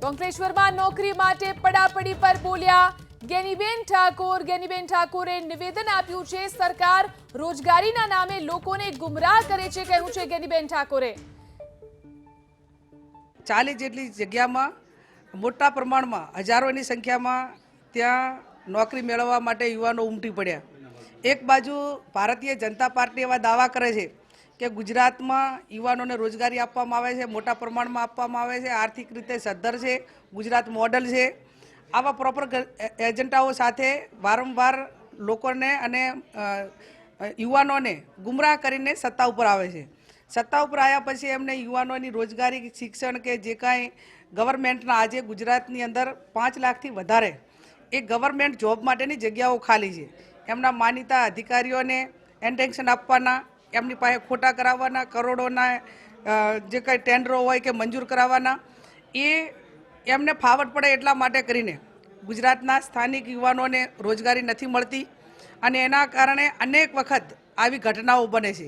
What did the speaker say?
તો અંકલેશ્વરમાં નોકરી માટે પડાપડી પર બોલ્યા. ગેનીબેન ઠાકોર, ગેનીબેન ઠાકોરે નિવેદન આપ્યું છે, સરકાર રોજગારીના નામે લોકોને ગુમરાહ કરે છે કહ્યું છે ગેનીબેન ઠાકોરે. ચાલીસ જેટલી જગ્યામાં મોટા પ્રમાણમાં, હજારોની સંખ્યામાં ત્યાં નોકરી મેળવવા માટે યુવાનો ઉમટી પડ્યા. એક બાજુ ભારતીય જનતા પાર્ટી એવા દાવા કરે છે કે ગુજરાતમાં યુવાનોને રોજગારી આપવામાં આવે છે, મોટા પ્રમાણમાં આપવામાં આવે છે, આર્થિક રીતે સદ્ધર છે, ગુજરાત મોડલ છે. આવા પ્રોપર એજન્ટાઓ સાથે વારંવાર લોકોને અને યુવાનોને ગુમરાહ કરીને સત્તા ઉપર આવે છે. સત્તા ઉપર આવ્યા પછી એમને યુવાનોની રોજગારી, શિક્ષણ કે જે કાંઈ ગવર્મેન્ટના આજે ગુજરાતની અંદર પાંચ લાખથી વધારે એ ગવર્મેન્ટ જોબ માટેની જગ્યાઓ ખાલી છે. એમના માનીતા અધિકારીઓને એન્ટેન્શન આપવાના એમની પાસે ખોટા કરાવવાના, કરોડોના જે કંઈ ટેન્ડરો હોય કે મંજૂર કરાવવાના, એ એમને ફાવટ પડે એટલા માટે કરીને ગુજરાતના સ્થાનિક યુવાનોને રોજગારી નથી મળતી અને એના કારણે અનેક વખત આવી ઘટનાઓ બને છે.